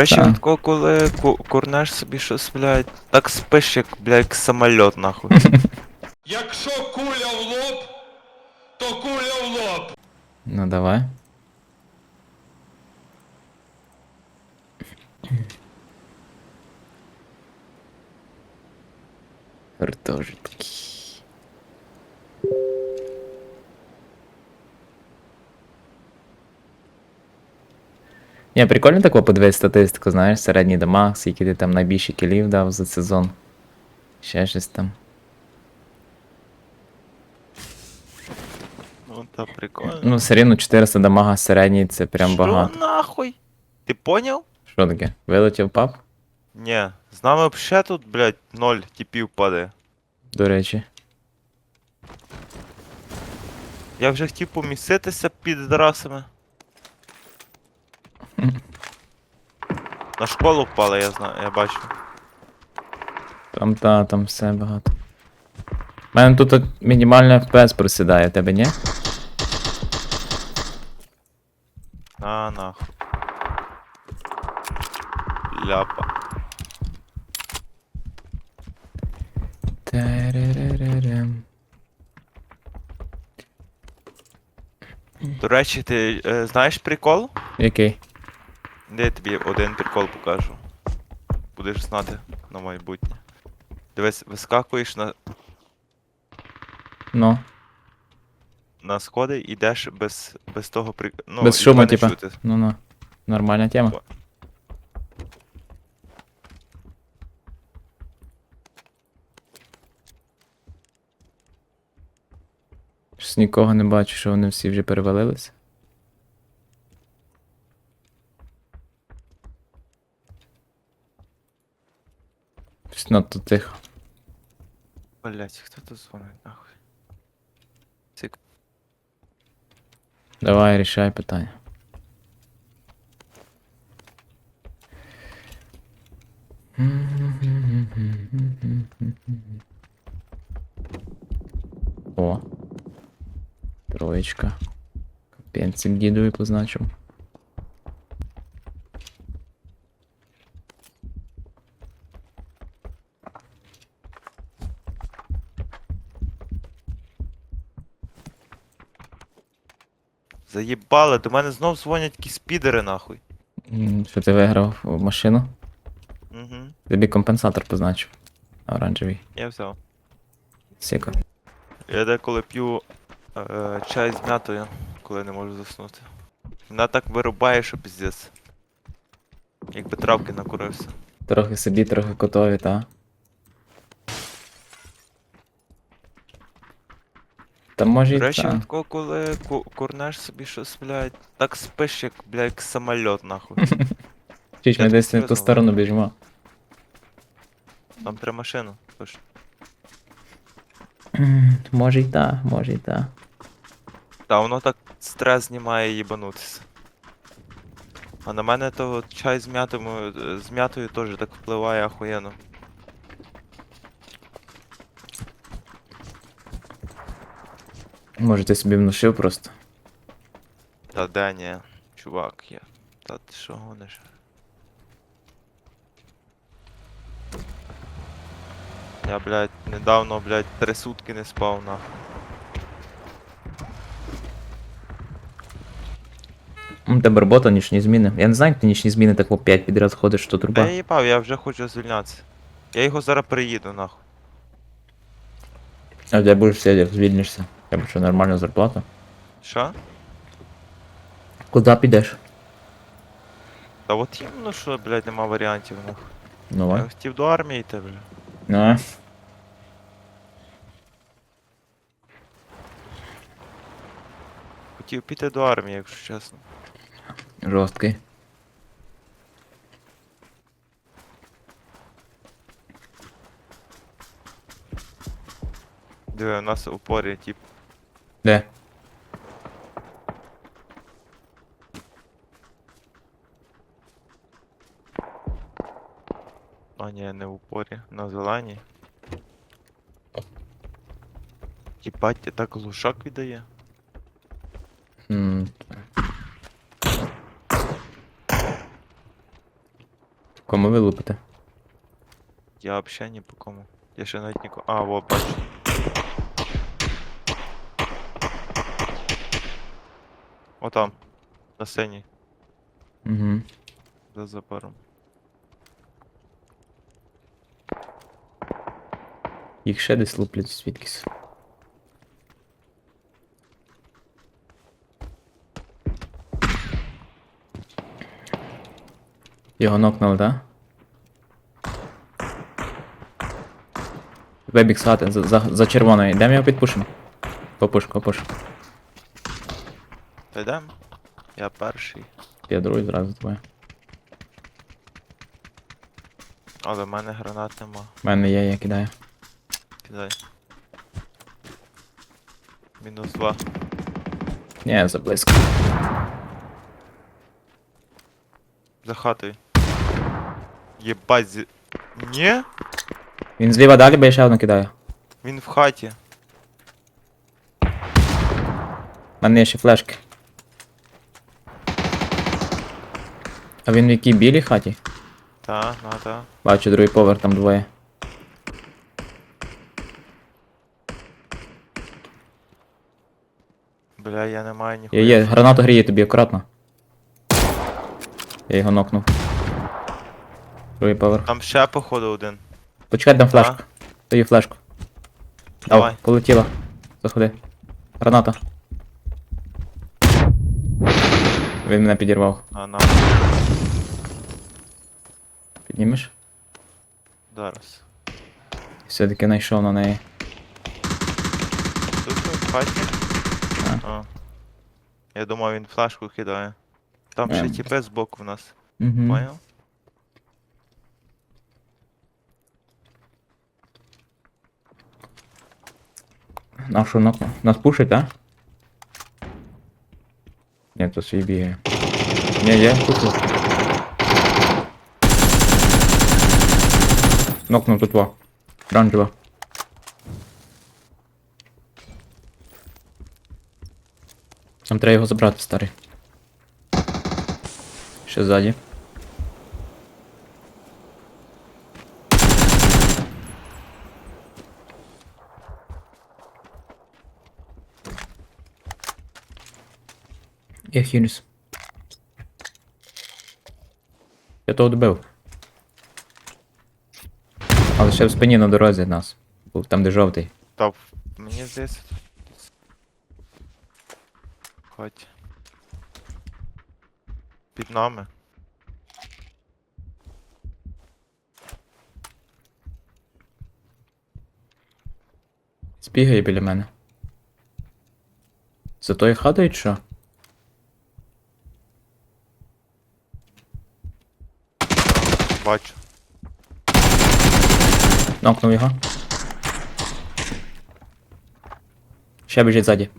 Речі, та. тако, коли ку- курнеш собі щось, блядь, так спиш, як, блядь, як самольот, нахуй. Якщо куля в лоб, то куля в лоб. Ну давай. Гуртожитки. Ні, прикольно тако подивитися статистику, знаєш, середній дамаг, скільки ти там найбільше кілів дав за сезон. Ще щось там. Ну, та прикольно. Ну, все рівно 400 дамага середній, це прям Що багато. нахуй? Ти поняв? Що таке? Вилетів пап? Ні. З нами взагалі тут, блядь, ноль типів падає. До речі. Я вже хотів поміститися під драсами. На школу впали, я знаю, я бачу. Там та, там все багато. У мене тут от мінімальний FPS просідає, тебе ні? А, нахуй. Ляпа. Теререререм. До речі, ти е, знаєш прикол? Який? Де я тобі один прикол покажу. Будеш знати на майбутнє. Дивись, вискакуєш на, Ну. на сходи і йдеш без, без того при... ну, Без шуму, типа. Ну ну. Нормальна тема. О. Щось нікого не бачу, що вони всі вже перевалилися. надто тихо. Блять, хто тут дзвонить нахуй? Цик. Давай, рішай питання. О. Троєчка. Пенсик дідові позначив. Заїбали, до мене знов дзвонять якісь підери нахуй. М, Що ти виграв машину? Угу. Тобі компенсатор позначив. Оранжевий. Я взяв. Сіко. Я деколи п'ю е, чай з м'ятою, коли не можу заснути. Вона так вирубає, що піздець. Якби травки накурився. Трохи собі, трохи котові, та. Та може і речі, та. тако, коли ку- курнеш собі щось, блядь, так спиш, як, блядь, як самольот, нахуй. Я ми тобі десь не в ту сторону біжимо. Там треба машину. Тож. Може й та, може й та. Та воно так стрес знімає їбанутися. А на мене то от чай з м'ятою, е, з м'ятою теж так впливає ахуєнно. Може ти собі внушив просто. Та де ні, чувак, я. Та ти що гониш? Я, блядь, недавно, блядь, три сутки не спав нахуй. У тебе робота нічні зміни. Я не знаю, як ти нічні зміни так по 5 підряд ходиш, Та труба. я їбав, я вже хочу звільнятися. Я його зараз приїду, нахуй. А де будеш сидіти, звільнишся. Тебе що, нормальна зарплата? Що? Куди підеш? Та от іменно що, блядь, нема варіантів, нахуй. Ну, Я а? хотів до армії йти, блядь. Ну. Хотів піти до армії, якщо чесно. Жорсткий. Диви, у нас у порі, тип. Де? А ні, не в упорі, на зеленій. Єбать, ти так глушак віддає. М, Кому ви лупите? Я взагалі ні по кому. Я ще навіть нікого. А, во, бачу. Отам. На сцені. Угу. За забором. Їх ще десь луплять звідкись. Його нокнули, так? Вебік з хати, за, за, за червоною. Йдемо його підпушимо. Попуш, попуш. Та йдем? Я перший. Я другий зразу твоє. Але в мене гранат нема. У мене є, я кидаю. Кидай. Мінус два. Ні, заблизько. За хатою. Єбать зі. Ні? Він зліва далі, бо я ще одну кидаю. Він в хаті. У мене є ще флешки. А він в якій білій хаті? Та, ну та. Бачу, другий поверх, там двоє. Бля, я не маю Є, ніхуя. є, гранату гріє тобі, акуратно. Я його нокнув. Другий поверх. Там ще походу один. Почекай, дам флешку. Даю флешку. Дав, полетіла. Заходи. Граната. Він мене підірвав. А на Піднімеш? зараз. Все-таки знайшов на неї. Тут в хаті? А. А. Я думав він флешку кидає. Там ще Ем. тіпи збоку в нас. Угу. Поняв? Нашу нокну. Нас пушить, а? Ні, то свій бігає. Ні, є, тут. Нокнув тут во. Оранжево. Нам треба його забрати, старий. Ще ззаді. Я хілюсь. Я того добив. Але ще в спині на дорозі нас. Був там, де жовтий. Та в- мені здається. тут- В. Під нами. Збігає біля мене. За тою хатою чи що? Бачу. Нокнув його. Ще біжить ззаді.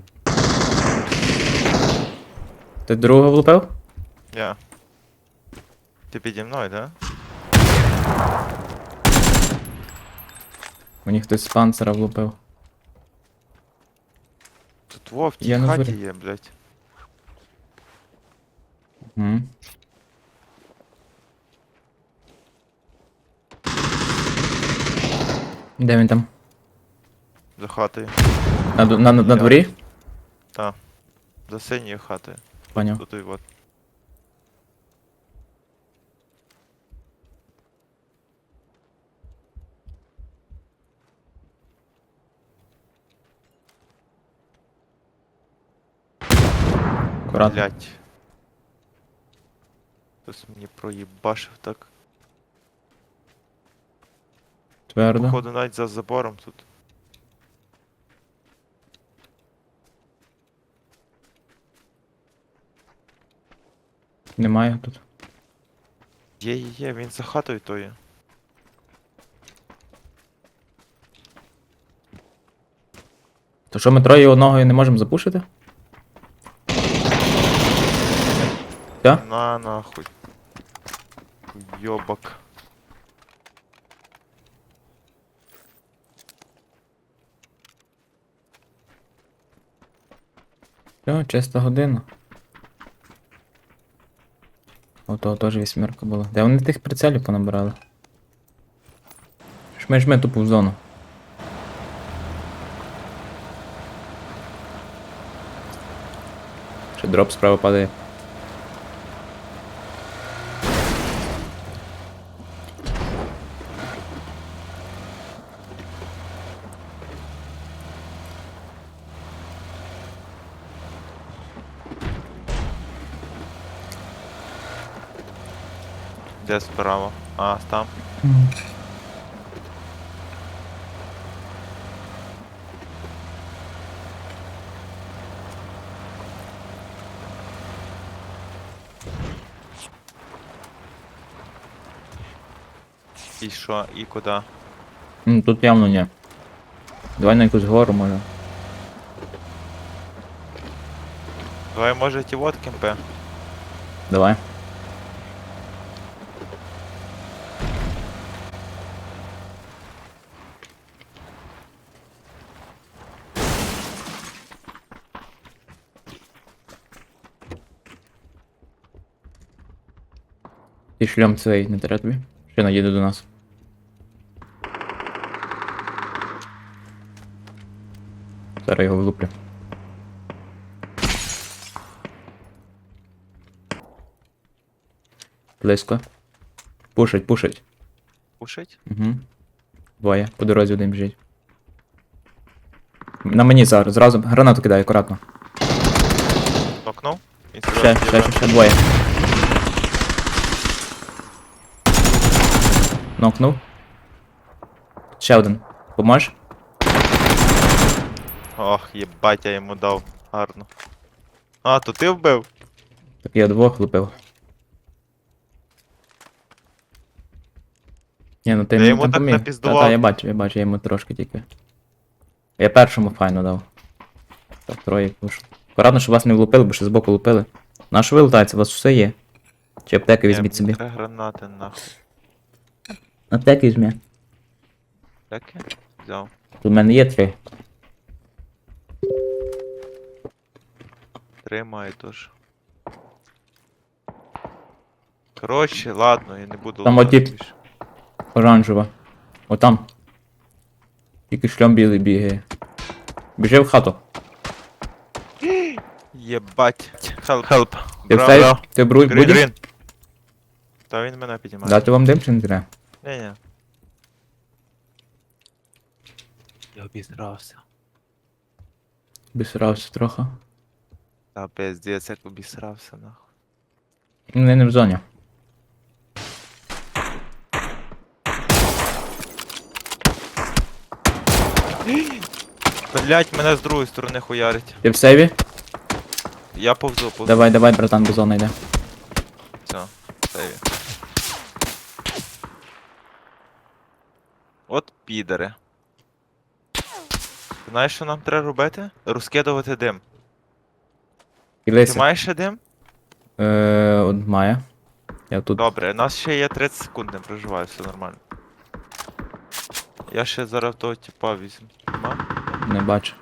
Ти другого влупив? Я. Ти піді мною, да? Мені хтось з панцера влупив. Тут во в тій хаті є, блядь. Угу. Де він там? За хатою. На, ду- на, на, на Я- дворі? Та. За синьою хатою. Поняв. Тут і от. Акуратно. Блять. Хтось мені проїбашив так. Твердо. Походу навіть за забором тут. Немає тут. Є, є, є, він за хатою тою. То що ми троє одного і не можемо запушити? Все? На нахуй. Йобак. Все, чиста година. Ото теж вісьмірка була. Де вони тих прицелів понабирали? Жми, жми тупу в зону. Ще дроп справа падає. Де справа? А, там. І що, і куди? Ну, тут явно ні. Давай на якусь гору може. Давай, може, ті вот кемпи? Давай. Шльом цей не треба тобі. Ще наїде до нас. Зараз його влуплю. Близько. Пушить, пушить. Пушить? Угу. Двоє. По дорозі один біжить. На мені зараз. Зразу гранату кидаю, акуратно. Нокнув? Ще, ще, ще, ще двоє. Нокнув. Ще один. Поможеш? Ох, єбать, я йому дав. Гарно. А, то ти вбив? Так я двох лупив. Ні, ну ти Я йому там так поміг. напіздував. Та-та, я бачу, я бачу, я йому трошки тільки. Я першому файно дав. Так, троє пушу. Акуратно, щоб вас не влупили, бо ще збоку лупили. На що ви лутаєте? У вас все є. Чи аптеки візьміть собі? Гранати нахуй. Аптеки візьмі. Таке? Взяв. Тут в мене є три. Три Тримаю теж. Коротше, ладно, я не буду Там лутати оті- більше. Оранжева. Отам. Тільки шльом білий бігає. Біжи в хату. Єбать. Хелп. Хелп. Ти в цей? Ти бру... Грін, будеш? грін. Та він мене підіймає. Дати вам дим чи не треба? Ні, ні. Я обісрався. Бісрався трохи. Та пиздець, як обісрався нахуй. Вони не в зоні. Блять, мене з другої сторони хуярить. Ти в сейві? Я повзу, повзу. Давай, давай, братан, до зони йде. Все, сейві. От підари. Знаєш, що нам треба робити? Розкидувати дим. Ти лися. маєш ще дим? Е, от має. Я тут. Добре, у нас ще є 30 секунд, не проживаю, все нормально. Я ще зараз того типа візьму. Нема? Не бачу.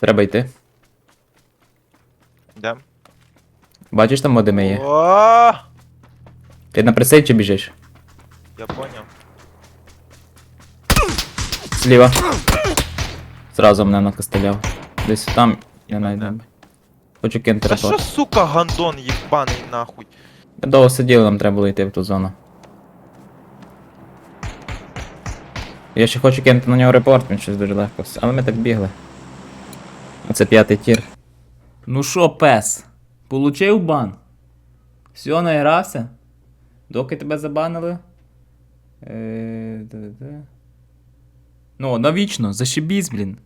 Треба йти. Йдем. Бачиш там модими є? О, Ти на пресей чи біжиш? Я поняв. Зліва. Зразу мене накостеляв. Десь там, я бачу. Хочу кинути Та що, сука, гандон їбаний нахуй. Ми довго сиділи, нам треба було йти в ту зону. Я ще хочу кинути на нього репорт, він щось дуже легко. все. Але ми так бігли. Оце п'ятий тір. Ну що, пес? Получив бан? Все, наігрався? Доки тебе забанили? Е. Ну, навічно, зашибісь, блін.